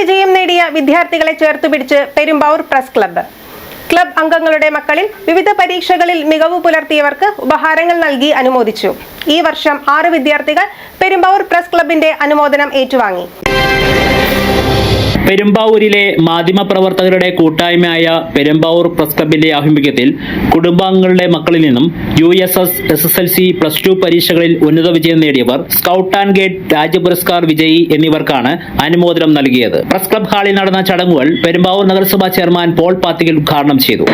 വിജയം നേടിയ വിദ്യാർത്ഥികളെ ചേർത്തുപിടിച്ച് പെരുമ്പാവൂർ പ്രസ് ക്ലബ്ബ്. ക്ലബ് അംഗങ്ങളുടെ മക്കളിൽ വിവിധ പരീക്ഷകളിൽ മികവ് പുലർത്തിയവർക്ക് ഉപഹാരങ്ങൾ നൽകി അനുമോദിച്ചു. ഈ വർഷം ആറ് വിദ്യാർത്ഥികൾ പെരുമ്പാവൂർ പ്രസ് ക്ലബിന്റെ അനുമോദനം ഏറ്റുവാങ്ങി. പെരുമ്പാവൂരിലെ മാധ്യമപ്രവർത്തകരുടെ കൂട്ടായ്മയായ പെരുമ്പാവൂർ പ്രസ് ക്ലബിന്റെ ആഭിമുഖ്യത്തിൽ കുടുംബാംഗങ്ങളുടെ മക്കളിൽ നിന്നും U S S S S L C plus two പരീക്ഷകളിൽ ഉന്നത വിജയം നേടിയവർ സ്കൗട്ട് ആൻഡ് ഗേറ്റ് രാജ്യപുരസ്കാർ വിജയി എന്നിവർക്കാണ് അനുമോദനം നൽകിയത്. പ്രസ് ക്ലബ് ഹാളിൽ നടന്ന ചടങ്ങുകൾ പെരുമ്പാവൂർ നഗരസഭാ ചെയർമാൻ പോൾ പാത്തികൽ ഉദ്ഘാടനം ചെയ്തു.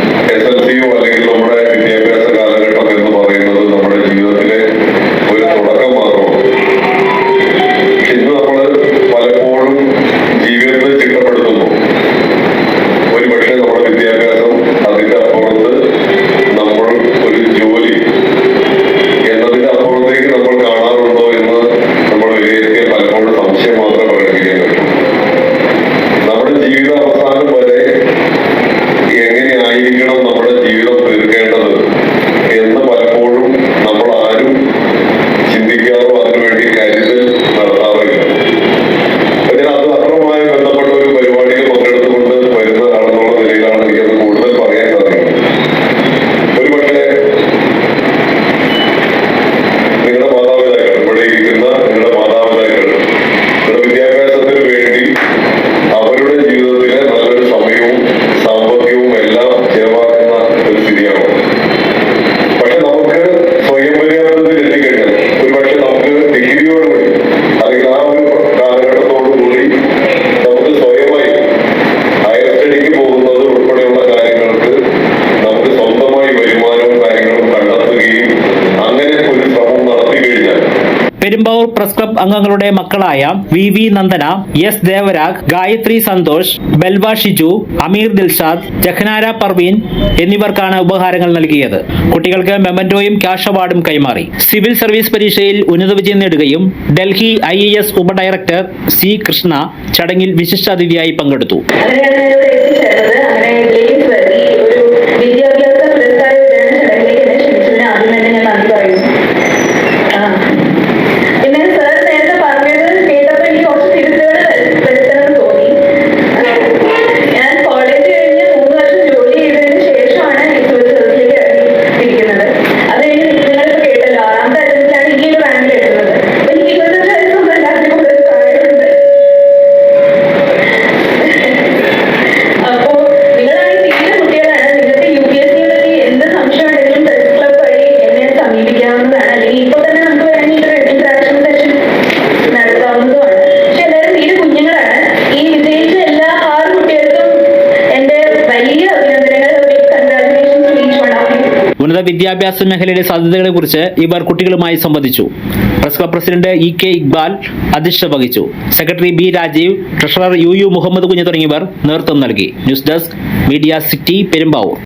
പെരുമ്പാവൂർ പ്രസ് ക്ലബ് അംഗങ്ങളുടെ മക്കളായ V V Nandana S Devarag Gayathri Santhosh Balva Shiju Ameer Dilshad Jakhanara Parveen എന്നിവർക്കാണ് ഉപഹാരങ്ങൾ നൽകിയത്. കുട്ടികൾക്ക് മെമന്റോയും ക്യാഷ് അവാർഡും കൈമാറി. സിവിൽ സർവീസ് പരീക്ഷയിൽ ഉന്നത വിജയം നേടുകയും ഡൽഹി ഐ എ എസ് ഉപഡയറക്ടർ സി കൃഷ്ണ ചടങ്ങിൽ വിശിഷ്ടാതിഥിയായി പങ്കെടുത്തു. ഉന്നത വിദ്യാഭ്യാസ മേഖലയുടെ സാധ്യതകളെ കുറിച്ച് ഇവർ കുട്ടികളുമായി സംവദിച്ചു. Press club president E K Iqbal അധ്യക്ഷത വഹിച്ചു. Secretary B Rajeev treasurer U U Muhammad Kunju തുടങ്ങിയവർ നേതൃത്വം നൽകി. News desk media city Perumbavoor.